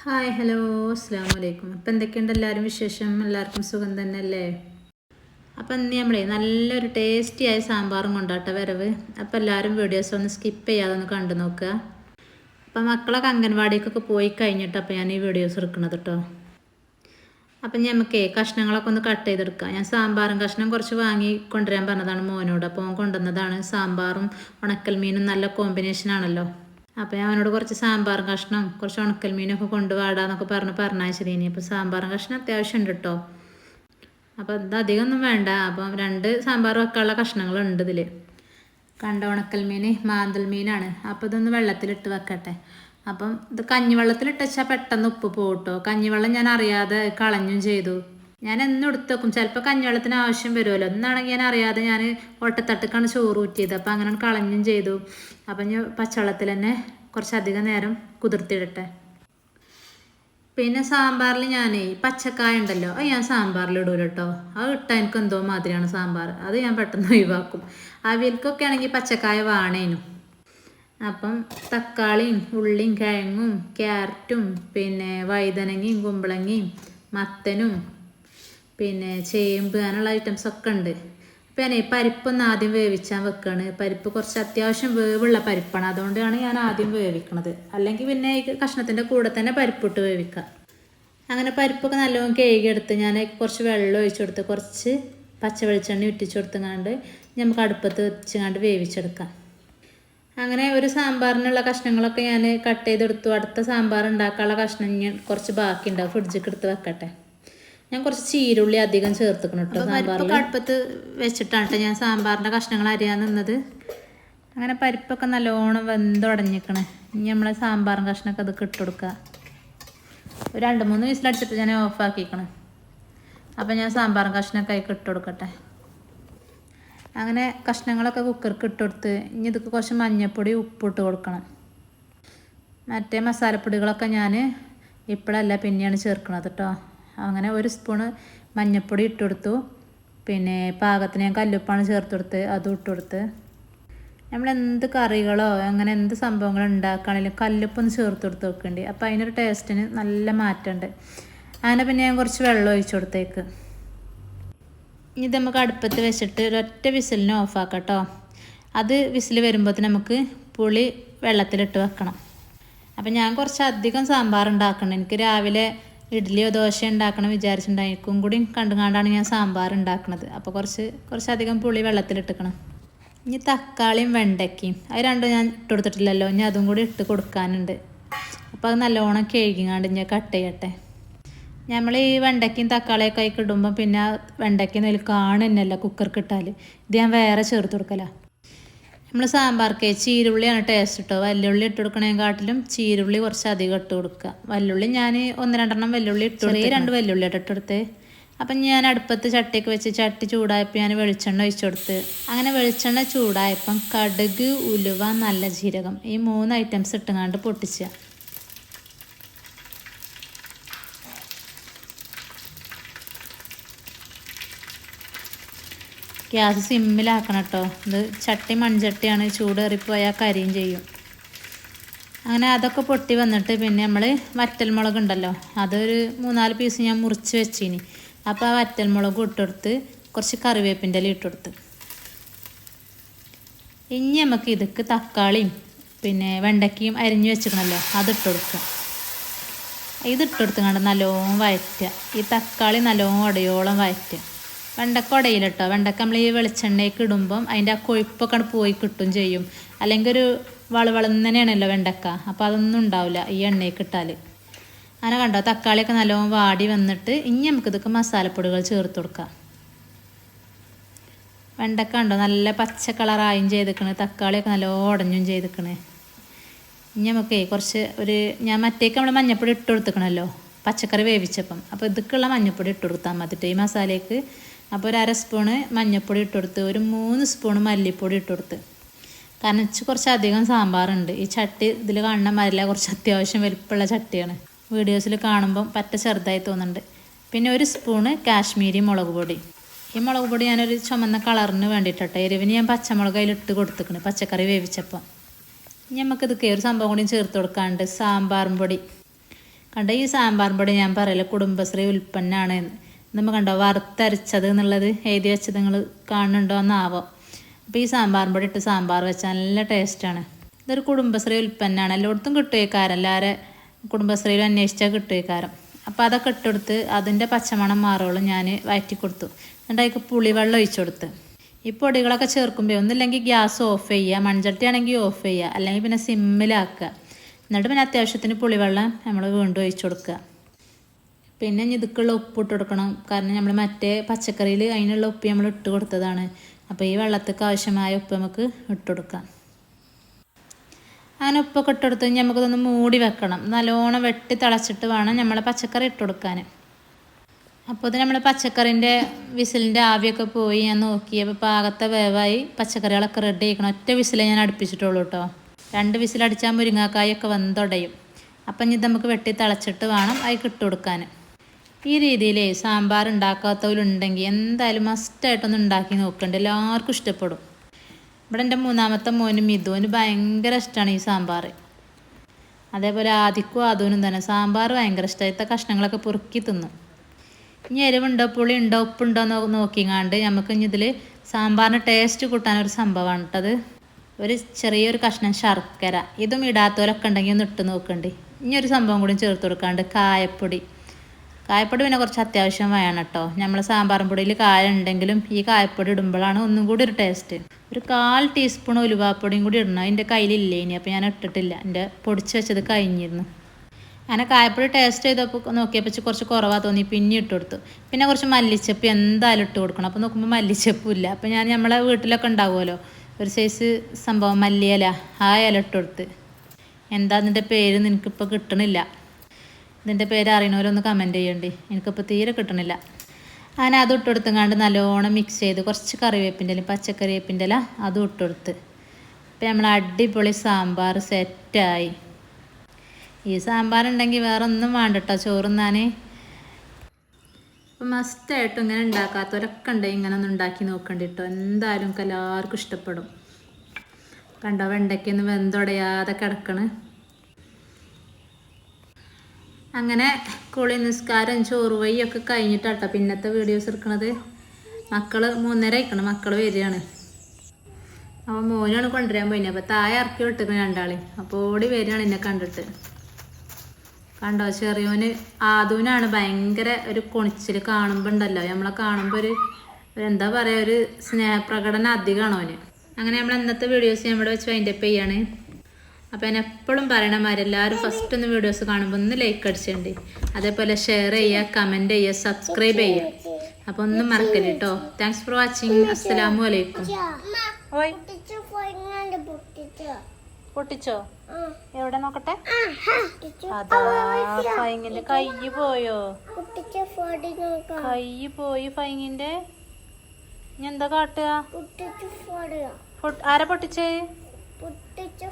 Hi hello അസ്സാം വലൈക്കും അപ്പം എന്തൊക്കെയുണ്ട് എല്ലാവരും വിശേഷം? എല്ലാവർക്കും സുഖം തന്നെ അല്ലേ അപ്പം ഇന്ന് നമ്മളെ നല്ലൊരു ടേസ്റ്റി ആയ സാമ്പാറും കൊണ്ടാട്ട വരവ്. അപ്പം എല്ലാവരും വീഡിയോസ് ഒന്ന് സ്കിപ്പ് ചെയ്യാതെ ഒന്ന് കണ്ടു നോക്കുക. അപ്പം മക്കളൊക്കെ അംഗൻവാടിക്കൊക്കെ പോയി കഴിഞ്ഞിട്ട് അപ്പം ഞാൻ ഈ വീഡിയോസ് എടുക്കുന്നത് കേട്ടോ അപ്പം ഞമ്മക്കേ കഷ്ണങ്ങളൊക്കെ ഒന്ന് കട്ട് ചെയ്തെടുക്കാം. ഞാൻ സാമ്പാറും കഷ്ണം കുറച്ച് വാങ്ങി കൊണ്ടുവരാൻ പറഞ്ഞതാണ് മോനോട്. അപ്പോൾ അവൻ കൊണ്ടുവന്നതാണ് സാമ്പാറും ഉണക്കൽ മീനും നല്ല കോമ്പിനേഷൻ ആണല്ലോ. അപ്പോൾ ഞാൻ അവനോട് കുറച്ച് സാമ്പാർ കഷ്ണം കുറച്ച് ഉണക്കൽ മീനൊക്കെ കൊണ്ടുപോടാന്നൊക്കെ പറഞ്ഞ് പറഞ്ഞയച്ചതേനി. അപ്പോൾ സാമ്പാർ കഷ്ണം അത്യാവശ്യം ഉണ്ട് കേട്ടോ അപ്പോൾ അധികം ഒന്നും വേണ്ട. അപ്പം രണ്ട് സാമ്പാർ വെക്കാനുള്ള കഷ്ണങ്ങളുണ്ട് ഇതിൽ കണ്ട ഉണക്കൽ മീൻ മാന്തൽ മീനാണ് അപ്പോൾ ഇതൊന്ന് വെള്ളത്തിലിട്ട് വെക്കട്ടെ. അപ്പം ഇത് കഞ്ഞിവെള്ളത്തിലിട്ട് വെച്ചാൽ പെട്ടെന്ന് ഉപ്പ് പോകട്ടോ കഞ്ഞിവെള്ളം ഞാൻ അറിയാതെ കളഞ്ഞും ചെയ്തു. ഞാൻ എന്നും എടുത്തു വെക്കും ചിലപ്പോൾ കഞ്ഞിവെള്ളത്തിന് ആവശ്യം വരുമല്ലോ. എന്നാണെങ്കിൽ ഞാൻ അറിയാതെ ഞാൻ ഒട്ടത്തട്ടക്കാണ് ചോറ് ഊറ്റിയത്. അപ്പം അങ്ങനെ കളഞ്ഞും ചെയ്തു. അപ്പം ഞാൻ പച്ചവെള്ളത്തിൽ തന്നെ കുറച്ചധികം നേരം കുതിർത്തിടട്ടെ. പിന്നെ സാമ്പാറിൽ ഞാൻ പച്ചക്കായ ഉണ്ടല്ലോ അത് ഞാൻ സാമ്പാറിൽ ഇടൂല കേട്ടോ. അത് ഇട്ടാൽ എനിക്ക് എന്തോ മാതിരിയാണ് സാമ്പാർ. അത് ഞാൻ പെട്ടെന്ന് ഒഴിവാക്കും. അവിയൽക്കൊക്കെ ആണെങ്കിൽ പച്ചക്കായ വാണേനും. അപ്പം തക്കാളിയും ഉള്ളിയും കിഴങ്ങും ക്യാരറ്റും പിന്നെ വഴുതനങ്ങയും കുമ്പളങ്ങയും മത്തനും പിന്നെ ചേമ്പ് അങ്ങനെയുള്ള ഐറ്റംസ് ഒക്കെ ഉണ്ട്. അപ്പം ഞാൻ പരിപ്പൊന്ന് ആദ്യം വേവിച്ചാൽ വെക്കുകയാണ് പരിപ്പ് കുറച്ച് അത്യാവശ്യം വേവുള്ള പരിപ്പാണ്. അതുകൊണ്ടാണ് ഞാൻ ആദ്യം വേവിക്കണത്. അല്ലെങ്കിൽ പിന്നെ ഈ കഷ്ണത്തിന്റെ കൂടെ തന്നെ പരിപ്പിട്ട് വേവിക്കാം. അങ്ങനെ പരിപ്പൊക്കെ നല്ലോണം കേകിയെടുത്ത് ഞാൻ കുറച്ച് വെള്ളം ഒഴിച്ചു കൊടുത്ത് കുറച്ച് പച്ച വെളിച്ചെണ്ണ ഇട്ടിച്ചു കൊടുത്തങ്ങാണ്ട് നമുക്ക് അടുപ്പത്ത് വെച്ചങ്ങാണ്ട് വേവിച്ചെടുക്കാം. അങ്ങനെ ഒരു സാമ്പാറിനുള്ള കഷ്ണങ്ങളൊക്കെ ഞാൻ കട്ട് ചെയ്തെടുത്തു. അടുത്ത സാമ്പാർ ഉണ്ടാക്കാനുള്ള കഷ്ണം കുറച്ച് ബാക്കി ഉണ്ടാവും ഫ്രിഡ്ജിൽ എടുത്ത് വെക്കട്ടെ. ഞാൻ കുറച്ച് ചീരുള്ളി അധികം ചേർത്തുക്കണം കേട്ടോ സാമ്പാറിൽ അടുപ്പത്ത് വെച്ചിട്ടാണ് കേട്ടോ ഞാൻ സാമ്പാറിന്റെ കഷ്ണങ്ങൾ അരിയാൻ നിന്നത് അങ്ങനെ പരിപ്പൊക്കെ നല്ലോണം വെന്തുടഞ്ഞിക്കണേ ഇനി നമ്മളെ സാമ്പാറും കഷ്ണമൊക്കെ അത് കിട്ടുകൊടുക്കുക ഒരു രണ്ട് മൂന്ന് വിസിലടിച്ചിട്ട് ഞാൻ ഓഫാക്കിക്കണേ അപ്പം ഞാൻ സാമ്പാറും കഷ്ണമൊക്കെ ആയി കിട്ടുകൊടുക്കട്ടെ അങ്ങനെ കഷ്ണങ്ങളൊക്കെ കുക്കർക്ക് ഇട്ട് കൊടുത്ത് ഇനി ഇതൊക്കെ കുറച്ച് മഞ്ഞൾപ്പൊടി ഉപ്പിട്ട് കൊടുക്കണം. മറ്റേ മസാലപ്പൊടികളൊക്കെ ഞാൻ ഇപ്പോഴല്ല പിന്നെയാണ് ചേർക്കണത് കേട്ടോ അങ്ങനെ ഒരു സ്പൂണ് മഞ്ഞൾപ്പൊടി ഇട്ട് കൊടുത്തു. പിന്നെ പാകത്തിന് ഞാൻ കല്ലുപ്പാണ് ചേർത്ത് കൊടുത്ത് അതും ഇട്ട് കൊടുത്ത്. നമ്മൾ എന്ത് കറികളോ അങ്ങനെ എന്ത് സംഭവങ്ങൾ ഉണ്ടാക്കുകയാണെങ്കിലും കല്ലുപ്പൊന്ന് ചേർത്ത് കൊടുത്ത് വെക്കേണ്ടി അപ്പോൾ അതിനൊരു ടേസ്റ്റിന് നല്ല മാറ്റമുണ്ട്. അങ്ങനെ പിന്നെ ഞാൻ കുറച്ച് വെള്ളം ഒഴിച്ചു കൊടുത്തേക്ക്. ഇത് നമുക്ക് അടുപ്പത്ത് വെച്ചിട്ട് ഒരൊറ്റ വിസിലിന് ഓഫാക്കാം കേട്ടോ അത് വിസിൽ വരുമ്പോൾ നമുക്ക് പുളി വെള്ളത്തിലിട്ട് വെക്കണം. അപ്പം ഞാൻ കുറച്ച് അധികം സാമ്പാർ ഉണ്ടാക്കണം എനിക്ക് രാവിലെ ഇഡ്ഡലിയോ ദോശ ഉണ്ടാക്കണം വിചാരിച്ചിട്ടുണ്ടായിരിക്കും. കൂടി കണ്ടുകൊണ്ടാണ് ഞാൻ സാമ്പാർ ഉണ്ടാക്കുന്നത് അപ്പോൾ കുറച്ച് കുറച്ചധികം പുളി വെള്ളത്തിലിട്ടിക്കണം ഇനി തക്കാളിയും വെണ്ടയ്ക്കയും. അത് രണ്ടും ഞാൻ ഇട്ട് കൊടുത്തിട്ടില്ലല്ലോ. ഇനി അതും കൂടി ഇട്ട് കൊടുക്കാനുണ്ട്. അപ്പോൾ അത് നല്ലോണം കഴുകിങ്ങാണ്ട് ഞാൻ കട്ട് ചെയ്യട്ടെ. നമ്മൾ ഈ വെണ്ടയ്ക്കയും തക്കാളിയൊക്കെ ആയി ഇടുമ്പോൾ പിന്നെ വെണ്ടയ്ക്കും അതിൽ കാണുന്നല്ല കുക്കർക്ക് ഇട്ടാൽ ഇത് ഞാൻ വേറെ ചേർത്ത് കൊടുക്കല. നമ്മൾ സാമ്പാർക്ക് ചീരുള്ളിയാണ് ടേസ്റ്റ് കേട്ടോ വല്ലുള്ളി ഇട്ട് കൊടുക്കണേക്കാട്ടിലും ചീരുള്ളി കുറച്ച് അധികം ഇട്ട് കൊടുക്കുക. വല്ലുള്ളി ഞാൻ ഒന്ന് രണ്ടെണ്ണം വല്ലുള്ളി ഇട്ട് ചെറിയ രണ്ട് വല്ലുള്ളി ഇട്ട് കൊടുത്ത്. അപ്പം ഞാൻ അടുപ്പത്ത് ചട്ടിയൊക്കെ വെച്ച് ചട്ടി ചൂടായപ്പോൾ ഞാൻ വെളിച്ചെണ്ണ ഒഴിച്ചു കൊടുത്ത്. അങ്ങനെ വെളിച്ചെണ്ണ ചൂടായപ്പം കടുക് ഉലുവ നല്ല ജീരകം ഈ മൂന്ന് ഐറ്റംസ് ഇട്ടുങ്ങാണ്ട് പൊട്ടിച്ച. ഗ്യാസ് സിമ്മിലാക്കണം കേട്ടോ ഇത് ചട്ടി മൺചട്ടിയാണ് ചൂടേറിപ്പോയാൽ കരിയും ചെയ്യും. അങ്ങനെ അതൊക്കെ പൊട്ടി വന്നിട്ട് പിന്നെ നമ്മൾ വറ്റൽമുളക് ഉണ്ടല്ലോ അതൊരു മൂന്നാൽ പീസ് ഞാൻ മുറിച്ച് വെച്ചിനി. അപ്പോൾ ആ വറ്റൽമുളക് ഇട്ടെടുത്ത് കുറച്ച് കറിവേപ്പിന്റെ ഇല ഇട്ടെടുത്ത് ഇനി നമുക്ക് ഇതൊക്കെ തക്കാളിയും പിന്നെ വെണ്ടയ്ക്കയും അരിഞ്ഞു വെച്ചിരുന്നല്ലോ അതിട്ട് കൊടുക്കുക ഇതിട്ടെടുത്ത് കണ്ട് നല്ലോണം വയറ്റുക. ഈ തക്കാളി നല്ലോണം ഉടയോളം വയറ്റുക. വെണ്ടക്ക ഉടയിലിട്ടോ വെണ്ടക്ക നമ്മൾ ഈ വെളിച്ചെണ്ണയ്ക്ക് ഇടുമ്പം അതിന്റെ ആ കൊഴുപ്പൊക്കെ പോയി കിട്ടും ചെയ്യും. അല്ലെങ്കിൽ ഒരു വളവളന്നനെയാണല്ലോ വെണ്ടക്ക. അപ്പോൾ അതൊന്നും ഉണ്ടാവില്ല ഈ എണ്ണയ്ക്ക് ഇട്ടാൽ അങ്ങനെ കണ്ടോ തക്കാളിയൊക്കെ നല്ലോണം വാടി വന്നിട്ട് ഇനി നമുക്ക് ഇതൊക്കെ മസാലപ്പൊടികൾ ചേർത്ത് കൊടുക്കാം. വെണ്ടക്ക ഉണ്ടോ നല്ല പച്ച കളറായും ചെയ്തിക്കണ്. തക്കാളിയൊക്കെ നല്ല ഉടഞ്ഞും ചെയ്തിക്കണ്. ഇനി നമുക്ക് കുറച്ച് ഒരു ഞാൻ മറ്റേക്ക് നമ്മൾ മഞ്ഞപ്പൊടി ഇട്ട് കൊടുത്തിക്കണല്ലോ പച്ചക്കറി വേവിച്ചപ്പം. അപ്പോൾ ഇതൊക്കെയുള്ള മഞ്ഞപ്പൊടി ഇട്ട് കൊടുത്താൽ മതിട്ട് ഈ മസാലയ്ക്ക്. അപ്പോൾ ഒരു അര സ്പൂണ് മഞ്ഞൾപ്പൊടി ഇട്ട് കൊടുത്ത് ഒരു മൂന്ന് സ്പൂണ് മല്ലിപ്പൊടി ഇട്ട് കൊടുത്ത്. കാരണം കുറച്ച് അധികം സാമ്പാറുണ്ട്. ഈ ചട്ടി ഇതിൽ കാണുന്ന മരില കുറച്ച് അത്യാവശ്യം വലിപ്പമുള്ള ചട്ടിയാണ്. വീഡിയോസിൽ കാണുമ്പം പറ്റ ചെറുതായി തോന്നുന്നുണ്ട്. പിന്നെ ഒരു സ്പൂണ് കാശ്മീരി മുളക് പൊടി. ഈ മുളക് പൊടി ഞാനൊരു ചുമന്ന കളറിന് വേണ്ടിയിട്ടെ എരിവിന് ഞാൻ പച്ചമുളക് അതിലിട്ട് കൊടുത്തിക്കണ് പച്ചക്കറി വേവിച്ചപ്പോൾ ഇനി നമുക്കിത് ഒരു സംഭവം കൂടി ചേർത്ത് കൊടുക്കാണ്ട്. സാമ്പാറും പൊടി. കണ്ട ഈ സാമ്പാർ പൊടി ഞാൻ പറയല കുടുംബശ്രീ ഉൽപ്പന്നമാണ് നമ്മൾ കണ്ടോ വറുത്തരച്ചത് എന്നുള്ളത് എഴുതി വെച്ചത് നിങ്ങൾ കാണുന്നുണ്ടോ എന്നാവോ അപ്പോൾ ഈ സാമ്പാർ പൊടി ഇട്ട് സാമ്പാർ വെച്ചാൽ നല്ല ടേസ്റ്റാണ്. ഇതൊരു കുടുംബശ്രീ ഉൽപ്പന്നമാണ്. എല്ലായിടത്തും കിട്ടുകക്കാരം എല്ലാവരെ കുടുംബശ്രീയിൽ അന്വേഷിച്ചാൽ കിട്ടുകക്കാരം അപ്പോൾ അതൊക്കെ ഇട്ടെടുത്ത് അതിന്റെ പച്ചമണം മാറോളം ഞാൻ വയറ്റി കൊടുത്തു എന്നിട്ട് അതിൽ പുളിവെള്ളം ഒഴിച്ചു കൊടുത്ത് ഈ പൊടികളൊക്കെ ചേർക്കുമ്പോൾ ഒന്നില്ലെങ്കിൽ ഗ്യാസ് ഓഫ് ചെയ്യുക മൺചട്ടി ആണെങ്കിൽ ഓഫ് ചെയ്യുക അല്ലെങ്കിൽ പിന്നെ സിമ്മിലാക്കുക. എന്നിട്ട് പിന്നെ അത്യാവശ്യത്തിന് പുളിവെള്ളം നമ്മൾ വീണ്ടും ഒഴിച്ചു കൊടുക്കുക പിന്നെ ഇതുക്കുള്ള ഉപ്പ് ഇട്ട് കൊടുക്കണം. കാരണം നമ്മൾ മറ്റേ പച്ചക്കറിയിൽ അതിനുള്ള ഉപ്പ് നമ്മൾ ഇട്ട് കൊടുത്തതാണ്. അപ്പോൾ ഈ വെള്ളത്തേക്ക് ആവശ്യമായ ഉപ്പ് നമുക്ക് ഇട്ട് കൊടുക്കാം. അങ്ങനെ ഉപ്പൊക്കെ ഇട്ട് കൊടുത്ത് നമുക്കിതൊന്ന് മൂടി വെക്കണം. നല്ലോണം വെട്ടി തിളച്ചിട്ട് വേണം നമ്മൾ പച്ചക്കറി ഇട്ട് കൊടുക്കാൻ അപ്പോൾ ഇത് നമ്മൾ പച്ചക്കറിന്റെ വിസിലിന്റെ ആവിയൊക്കെ പോയി ഞാൻ നോക്കി അപ്പോൾ പാകത്തെ വേവായി പച്ചക്കറികളൊക്കെ റെഡി ആയിക്കണം. ഒറ്റ വിസിലേ ഞാൻ അടുപ്പിച്ചിട്ടുള്ളൂ കേട്ടോ രണ്ട് വിസിലടിച്ചാൽ മുരിങ്ങാക്കായൊക്കെ വെന്തുടയും അപ്പം ഇത് നമുക്ക് വെട്ടി തിളച്ചിട്ട് വേണം അതിൽ ഇട്ട് ഈ രീതിയിൽ സാമ്പാർ ഉണ്ടാക്കാത്തവരുണ്ടെങ്കിൽ എന്തായാലും മസ്റ്റായിട്ടൊന്ന് ഉണ്ടാക്കി നോക്കണ്ട. എല്ലാവർക്കും ഇഷ്ടപ്പെടും. ഇവിടെ എന്റെ മൂന്നാമത്തെ മോനും മിഥുവിന് ഭയങ്കര ഇഷ്ടമാണ് ഈ സാമ്പാർ അതേപോലെ ആദിക്കും ആദൂനും തന്നെ സാമ്പാർ ഭയങ്കര ഇഷ്ടമായിത്തെ കഷ്ണങ്ങളൊക്കെ പൊറുക്കി തിന്നു. ഇനി എരിവുണ്ടോ? പുളി ഉണ്ടോ ഉപ്പുണ്ടോ? എന്ന് നോക്കിങ്ങാണ്ട് നമുക്ക് ഇനി ഇതിൽ സാമ്പാറിന് ടേസ്റ്റ് കൂട്ടാൻ ഒരു സംഭവമാണ് കേട്ടത് ഒരു ചെറിയൊരു കഷ്ണം ശർക്കര. ഇതും ഇടാത്തവരൊക്കെ ഉണ്ടെങ്കിൽ ഒന്ന് ഇട്ട് നോക്കണ്ടേ. ഇനി ഒരു സംഭവം കൂടി ചേർത്ത് കൊടുക്കാണ്ട് കായപ്പൊടി. കായപ്പൊടി പിന്നെ കുറച്ച് അത്യാവശ്യം വേണം കേട്ടോ. നമ്മൾ സാമ്പാറും പൊടിയിൽ കായ ഉണ്ടെങ്കിലും ഈ കായപ്പൊടി ഇടുമ്പോഴാണ് ഒന്നും കൂടി ഒരു ടേസ്റ്റ് ഒരു കാൽ ടീസ്പൂൺ ഉലുവാപ്പൊടിയും കൂടി ഇടണം. എന്റെ കയ്യിലില്ലേ ഇനി. അപ്പോൾ ഞാൻ ഇട്ടിട്ടില്ല. എന്റെ പൊടിച്ച് വെച്ചത് കഴിഞ്ഞിരുന്നു. അങ്ങനെ കായപ്പൊടി ടേസ്റ്റ് ചെയ്തപ്പോൾ നോക്കിയപ്പോൾ കുറച്ച് കുറവാ തോന്നി. പിന്നെ ഇട്ട് കൊടുത്തു. പിന്നെ കുറച്ച് മല്ലിച്ചപ്പ് എന്തായാലും ഇട്ട് കൊടുക്കണം. അപ്പോൾ നോക്കുമ്പോൾ മല്ലിച്ചപ്പും ഇല്ല. അപ്പോൾ ഞാൻ നമ്മളെ വീട്ടിലൊക്കെ ഉണ്ടാവുമല്ലോ. ഒരു സൈസ് സംഭവം മല്ലിയല. ആ ഇല ഇട്ട് കൊടുത്ത്. എന്താ അതിന്റെ പേര്? നിനക്കിപ്പോൾ കിട്ടണില്ല. ഇതിന്റെ പേര് അറിയണവരൊന്ന് കമന്റ് ചെയ്യണ്ടേ. എനിക്കിപ്പോൾ തീരെ കിട്ടണില്ല. അങ്ങനെ അത് ഇട്ടെടുത്തങ്ങാണ്ട് നല്ലോണം മിക്സ് ചെയ്ത് കുറച്ച് കറിവേപ്പിന്റെ ഇല പച്ചക്കറിവേപ്പിന്റെ അതും ഇട്ടെടുത്ത്. ഇപ്പം നമ്മൾ അടിപൊളി സാമ്പാർ സെറ്റായി ഈ സാമ്പാർ ഉണ്ടെങ്കിൽ വേറെ ഒന്നും വേണ്ട കേട്ടോ ചോറുന്നാൻ അപ്പം മസ്റ്റായിട്ടും ഇങ്ങനെ ഉണ്ടാക്കാത്തവരൊക്കെ ഉണ്ടെങ്കിൽ ഇങ്ങനെ ഒന്ന് ഉണ്ടാക്കി നോക്കണ്ട കേട്ടോ എന്തായാലും എല്ലാവർക്കും ഇഷ്ടപ്പെടും. കണ്ടോ വെണ്ടയ്ക്കൊന്ന് വെന്തുടയാതെ കിടക്കണ്. അങ്ങനെ കുളി നിസ്കാരം വയ്യൊക്കെ കഴിഞ്ഞിട്ടാട്ടോ പിന്നത്തെ വീഡിയോസ് എടുക്കണത്. മക്കൾ മൂന്നര അയക്കണം മക്കൾ വരികയാണ്. അപ്പോൾ മോനാണ് കൊണ്ടുവരാൻ പോയിന്. അപ്പോൾ താഴെ ഇറക്കി വിട്ടിരിക്കണം രണ്ടാളി. അപ്പോൾ ഓടി വരികയാണ് എന്നെ കണ്ടിട്ട്. കണ്ടോ? ചെറിയോന് ആദൂനാണ് ഭയങ്കര ഒരു കൊണിച്ചിൽ കാണുമ്പോൾ ഉണ്ടല്ലോ നമ്മളെ കാണുമ്പോൾ ഒരു എന്താ പറയുക ഒരു സ്നേഹപ്രകടനം അധികമാണ് അവന് അങ്ങനെ നമ്മൾ ഇന്നത്തെ വീഡിയോസ് ഇവിടെ വെച്ച് വൈൻഡപ്പ് ചെയ്യാണ്. അപ്പോൾ ഞാൻ എപ്പോഴും പറയണ മാതിരി എല്ലാവരും ഫസ്റ്റ് ഒന്ന് വീഡിയോസ് കാണുമ്പോൾ ഒന്ന് ലൈക്ക് അടിച്ചിട്ടുണ്ട് അതേപോലെ ഷെയർ ചെയ്യുക കമന്റ് ചെയ്യുക സബ്സ്ക്രൈബ് ചെയ്യുക. അപ്പോൾ ഒന്നും മറക്കരുത് കേട്ടോ താങ്ക്സ് ഫോർ വാച്ചിങ് അസ്സലാമു അലൈക്കും ഓയ്. പൊട്ടിച്ചു? പോയിങ്ങാണ്ട് പൊട്ടിച്ചു പൊട്ടിച്ചോ ആ. എവിടെ നോക്കട്ടെ? അതാ ഫൈങ്ങിന്റെ കൈ പോയോ? കൈ പോയി ഫൈങ്ങിന്റെ. ഇനി എന്താ കാട്ടുക? ആരാ പൊട്ടിച്ചേ പൊട്ടിച്ചു?